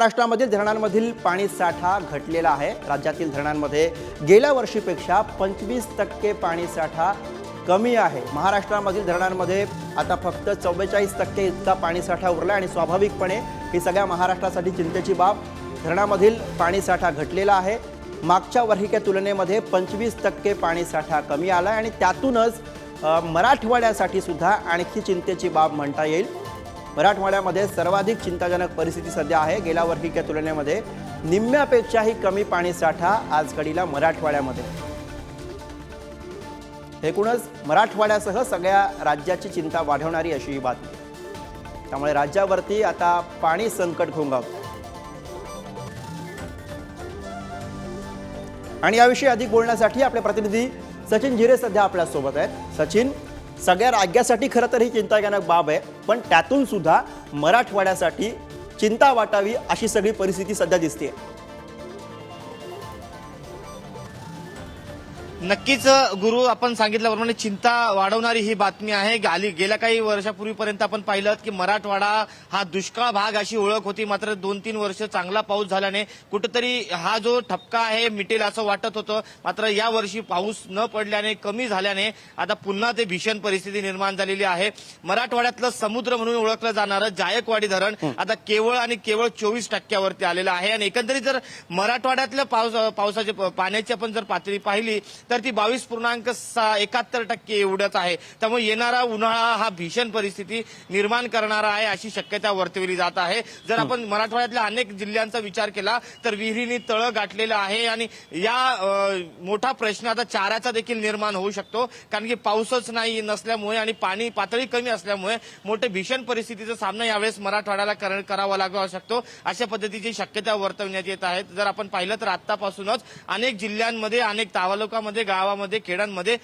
महाराष्ट्रामधील धरणांमधील पाणी साठा घटलेला आहे. राज्यातील धरणांमध्ये गेल्या वर्षीपेक्षा पंचवीस टक्के पाणी साठा कमी आहे. महाराष्ट्रामधील धरणांमध्ये आता फक्त चव्वेचाळीस टक्के इतका पाणी साठा उरला आणि स्वाभाविकपणे ही सगळ्या महाराष्ट्रासाठी चिंतेची बाब. धरणामधील पाणी साठा घटलेला आहे. मागच्या वर्षीच्या तुलनेमध्ये पंचवीस टक्के पाणी साठा कमी आला आहे आणि त्यातूनच मराठवाड्यासाठी सुद्धा आणखी चिंतेची बाब म्हणता येईल. मराठवाड्यामध्ये सर्वाधिक चिंताजनक परिस्थिती सध्या आहे. गेल्या वर्षीच्या तुलनेमध्ये निम्म्यापेक्षाही कमी पाणी साठा आज घडीला मराठवाड्यामध्ये. एकूणच मराठवाड्यासह सगळ्या राज्याची चिंता वाढवणारी अशी ही बातमी. त्यामुळे राज्यावरती आता पाणी संकट घोंगावतं आणि याविषयी अधिक बोलण्यासाठी आपले प्रतिनिधी सचिन झिरे सध्या आपल्यासोबत आहेत. सचिन सगळ्या राज्यासाठी खरं तर ही चिंताजनक बाब आहे पण त्यातून सुद्धा मराठवाड्यासाठी चिंता वाटावी अशी सगळी परिस्थिती सध्या दिसते नक्कीच गुरु आपण सांगितल्याप्रमाणे चिंता वाढवणारी ही बातमी आहे. गाली गेल्या काही वर्षापूर्वीपर्यंत आपण पाहिलं की मराठवाडा हा दुष्काळ भाग अशी ओळख होती. मात्र दोन तीन वर्ष चांगला पाऊस झाल्याने कुठेतरी हा जो ठपका आहे मिटेल असं वाटत होतं. मात्र या वर्षी पाऊस न पडल्याने कमी झाल्याने आता पुन्हा ते भीषण परिस्थिती निर्माण झालेली आहे. मराठवाड्यातलं समुद्र म्हणून ओळखलं जाणारं जायकवाडी धरण आता केवळ आणि केवळ चोवीस टक्क्यावरती आलेलं आहे. आणि एकंदरीत जर मराठवाड्यातल्या पावसाची पाण्याची आपण जर पातळी पाहिली तर ती बावीस पूर्णांक एकाहत्तर टक्के एवढंच आहे. त्यामुळे येणारा उन्हाळा हा भीषण परिस्थिती निर्माण करणारा आहे अशी शक्यता वर्तवली जात आहे. जर आपण मराठवाड्यातल्या अनेक जिल्ह्यांचा विचार केला तर विहिरीनी तळं गाठलेलं आहे आणि या मोठा प्रश्न आता चाऱ्याचा देखील निर्माण होऊ शकतो. कारण की पाऊसच नाही नसल्यामुळे आणि पाणी पातळी कमी असल्यामुळे मोठे भीषण परिस्थितीचा सामना यावेळेस मराठवाड्याला करावा लागू शकतो. अशा पद्धतीची शक्यता वर्तवण्यात येत आहेत जर आपण पाहिलं तर आतापासूनच अनेक जिल्ह्यांमध्ये अनेक तालुक्यामध्ये गावामध्ये खेड्यांमध्ये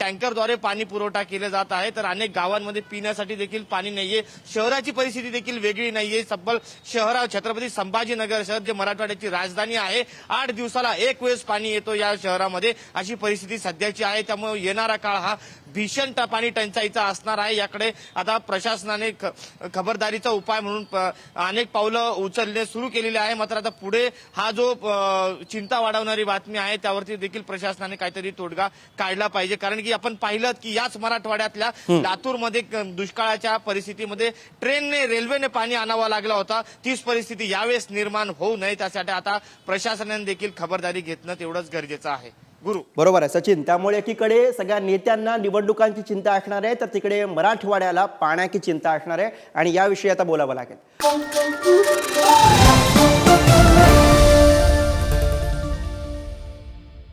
टँकरद्वारे पाणी पुरवठा केला जात आहे. तर अनेक गावांमध्ये पिण्यासाठी देखील पाणी नाहीये. शहराची परिस्थिती देखील वेगळी नाहीये. तब्बल शहर छत्रपती संभाजीनगर शहर जे मराठवाड्याची राजधानी आहे आठ दिवसाला एक वेळेस पाणी येतो या शहरामध्ये. अशी परिस्थिती सध्याची आहे. त्यामुळे येणारा काळ हा भीषण पाणी टंचाईचा असणार आहे. याकडे आता प्रशासनाने ख- खबरदारीचा उपाय म्हणून अनेक पावलं उचलणे सुरू केलेले आहे. मात्र आता पुढे हा जो चिंता वाढवणारी बातमी आहे त्यावरती देखील प्रशासनाने काहीतरी तोडगा काढला पाहिजे. कारण की आपण पाहिलं की याच मराठवाड्यातल्या लातूरमध्ये दुष्काळाच्या परिस्थितीमध्ये ट्रेनने रेल्वेने पाणी आणावं लागला होता. तीच परिस्थिती यावेळेस निर्माण होऊ नये. त्यासाठी आता प्रशासनाने देखील खबरदारी घेतणं तेवढंच गरजेचं आहे. गुरु. बरोबर आहे सचिन. त्यामुळे एकीकडे सगळ्या नेत्यांना निवडणुकांची चिंता असणार आहे तर तिकडे मराठवाड्याला पाण्याची चिंता असणार आहे. आणि याविषयी आता बोलावं लागेल.